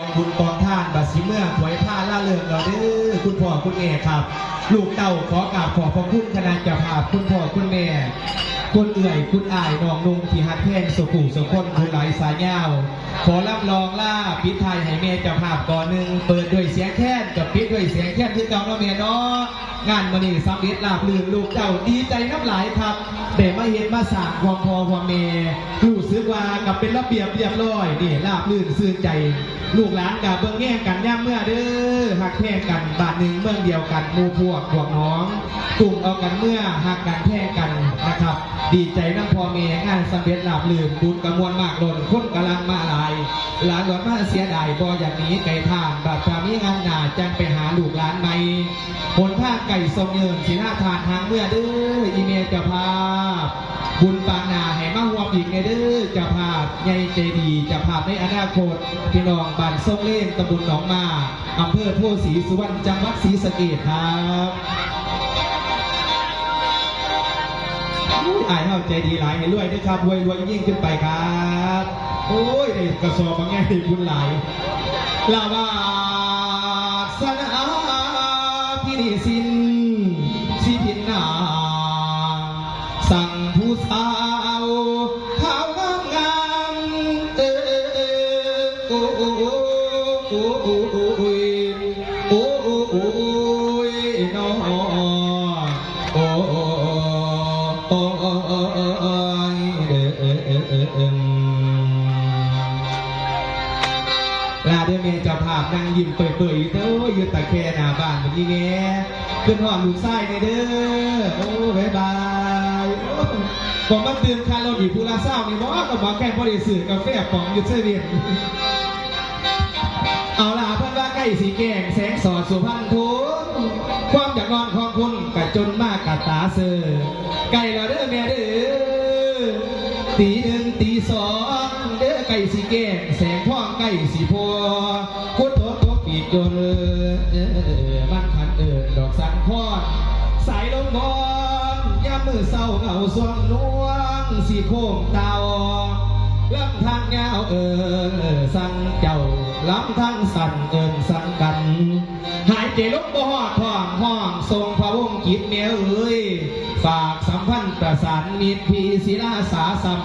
กองบุณกองท่านบัดสิเมื่อถวยผ้าล่าเลิศเราเด้อคุณพ่อคุณแม่ครับ ลูกเต้าขอกราบขอบพระคุณคณะเจ้าภาพคุณพ่อคุณแม่ คุณเอื่อยคุณอายน้องนุ่งที่ฮัดแพงสุขุสุขคนคุณหลายสายยาว ขอรับรองล่าปิดไทายให้แม่เจ้าภาพก่อนหนึ่งเปิดด้วยเสียงแค้นกับปิดด้วยเสียงแค้นที่เก่าเนาะแม่เนาะงานมันนี่สำเร็จลาบลื่นลูกเจ้าดีใจน้ำหลายครับได้มาเห็นมาสางความพอความเมรู้สึกว่ากับเป็นระเบียบเรียบร้อยนี่ลาบลื่นซื่นใจ ลูกหลานกับเบิ่งแง่กันย่ำเมื่อเด้อหักแท่งกันบานหนึ่งเมืองเดียวกันมูพวกพวกน้องกลุ่มเอากันเมื่อหักกันแท่งกัน ดีใจน้ำพอเมงานสำเร็จลาบลื่นบุญกระมวลมากล้นคนกำลังมาหลาย หลานหลวงมาเสียดายบ่อย่างนี้ไก่ท่านบาดพามีงานหนาจังไปหาลูกหลานใหม่ผลท่าไก่ทรงเยินสีหน้าทานทางเมื่อเด้ออีเมลจ้าภาบุญปางนาให้มาหัวอีกในเด้อจ้าภาพใหญ่ใจดีจ้าภาพในอนาคตพี่น้องบ้านทรงเล่นตำบลหนองมาอำเภอโพธิ์ศรีสุวรรณจังหวัดศรีสะเกษครับ อุ้ยอายเฮาใจดีหลายให้รวยด้วยครับรวยรวยยิ่งขึ้นไปครับโอ้ยได้กระสอบบางแง่ด้บุญหลายลาวาสนาพี่นิสินสิพินนาสั่งผู้สาวขาวงามงามเออโอ้โอ้โอ้โอ้ ลาเดเมเจ้าภาพนั่งยิ้มเปื่อยๆเด้ออยู่ตะแคหน้าบ้านแบบนี้แง่ขึ้นหอดลูกไส้ในเด้อ โอ้บายบายโอ้ผมมาตื่นคารถอีกผู้ละเศร้านี่บอกก็บอกแค่บริสุทธิ์กาแฟป๋องอยุดเสเวียนเอาล่ะเพื่อนว่าใกล้สีแกงแสงสอดสุพรรณทุนความจากนอนของคุณกะจนมากกะตาเซอ จนเออมันขันเอินดอกสังพอดสายลมบอนยามมือเศร้าเหงาสวงนวงสีโค้งตาออกลำทางยาวเอินสั่งเจ้าลำทางสั่นเอินสั่งกัน หายใจลบบ่ฮอดท้องห้องทรงพระวงศ์กิจเมียเอ้ยฝากสัมพันธ์ประสานมิตรพีศิลาสาสัม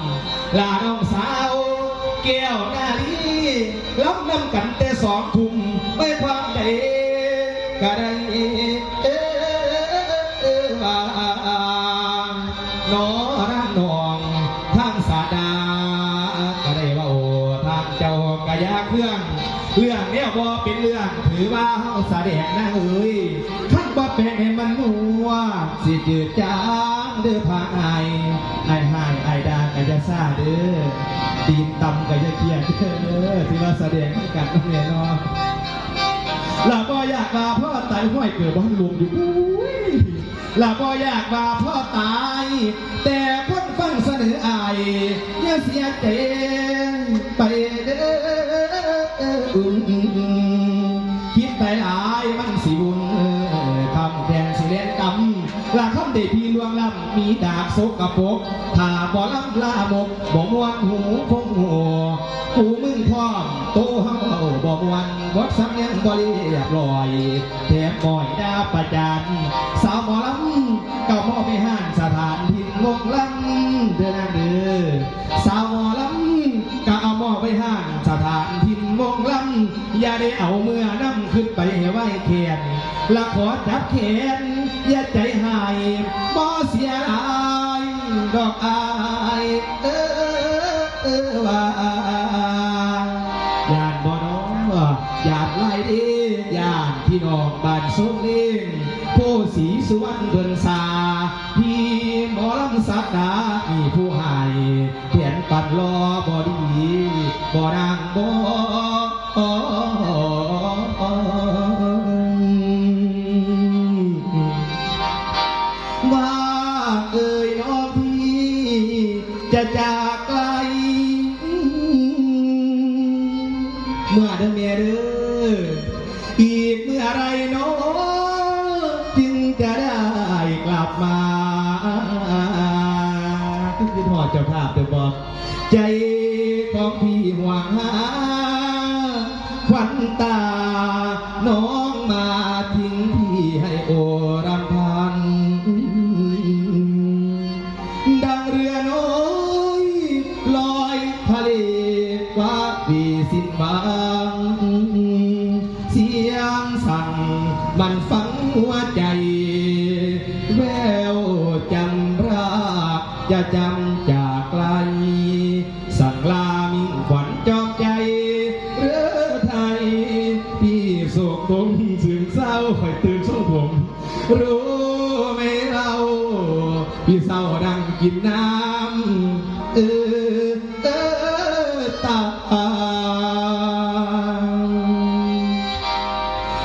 ลาน้องสาว แก้วนาลีล้ำนำกันแต่สองทุ่ นอรักน้องทางสาดาก็ได้ว่าโอ้ทางเจ้ากะยาเครื่อง เรื่องเนี้ยบ่เป็นเรื่องถือว่าเฮาแสดงนะเอ้ยท่านบ่เป็นให้มันหัวสิจืดจางเด้อพาไอไอหายไอายดากะจะซาเด้อตีนตำกะจะเคียดเด้อที่ว่าแสดงให้กันนั่นเนาะ ลาบ่อยากว่าพ่อตายห้อยเกิดบ้านลุมอยู่อุ้ยลาบ่อยากว่าพ่อตาย แต่คนฟังเสนออายอย่าเสียใจไปเด้อคิดไปหลายมันสิบุญคำแทนสิเล่นกำลาคำเดพีลวงลำมีดาบโซกกระปกถ้าบ่ลำลาบกบ่มวนหูพงหัวหูมึงพร้อมโต มวนบดสำเนียงบ่เรียบร้อยแถมบ่อยดาประจันสาวหมอลำเก่าพ่อไม่ห้านสถานทินวงลำเดินเด้อสาวหมอลำก็เอาหม้อไปห้านสถานทินวงลำอย่าได้เอาเมื่อนำขึ้นไปให้ไว้แขนละขอจับแขนอย่าใจหายบ่เสียอายดอกอาย สีสุวรรณเดินสาพี่หมอลำสักดามีผู้ใหายเขียนปัดรอบ่ดีบ่ดังบ่ว่าเอ่ยน้อพี่จะจากไกลเมื่อเด้อเมียเด้ออีกเมื่อไรเนา เจ้าภาพเดี๋ยวบอก ใจของพี่หวังหาขวัญวันตา น้องมาทิ้งพี่ให้โอรำพัน ดังเรือน้อยลอยทะเลว่าปีสิ้นบางเสียงสั่งมันฟังหัวใจ แววจำรากจะจำ คอยตื่นช่วงผม รู้ไหมเราพี่เศร้าดังกินน้ำเออเออตา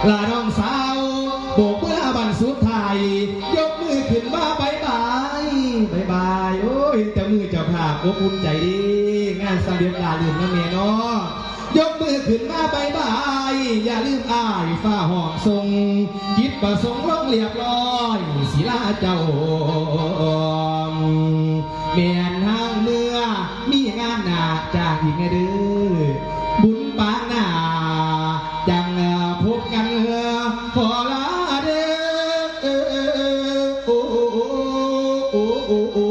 ลาน้องสาวโบกมือบันสุดท้ายยกมือขึ้นมาบายบายบายบายโอ้ยแต่มือเจ้าภาพอบอุ่นใจดี งานสำเร็จลาลืมนะเมียเนาะ ยกมือขึ้นมาใบาบาย อย่าลืมอ้ายฝ้าหอกทรงคิดประสงค์ลงเรียบร้อยศิลาเจ้าเมียนห้างเมื่อมีงานหนาจากอีกไงเดือบุญปานหนาจังพบกันเออขอลาเด้อโอ้โอ้โอ้โอ้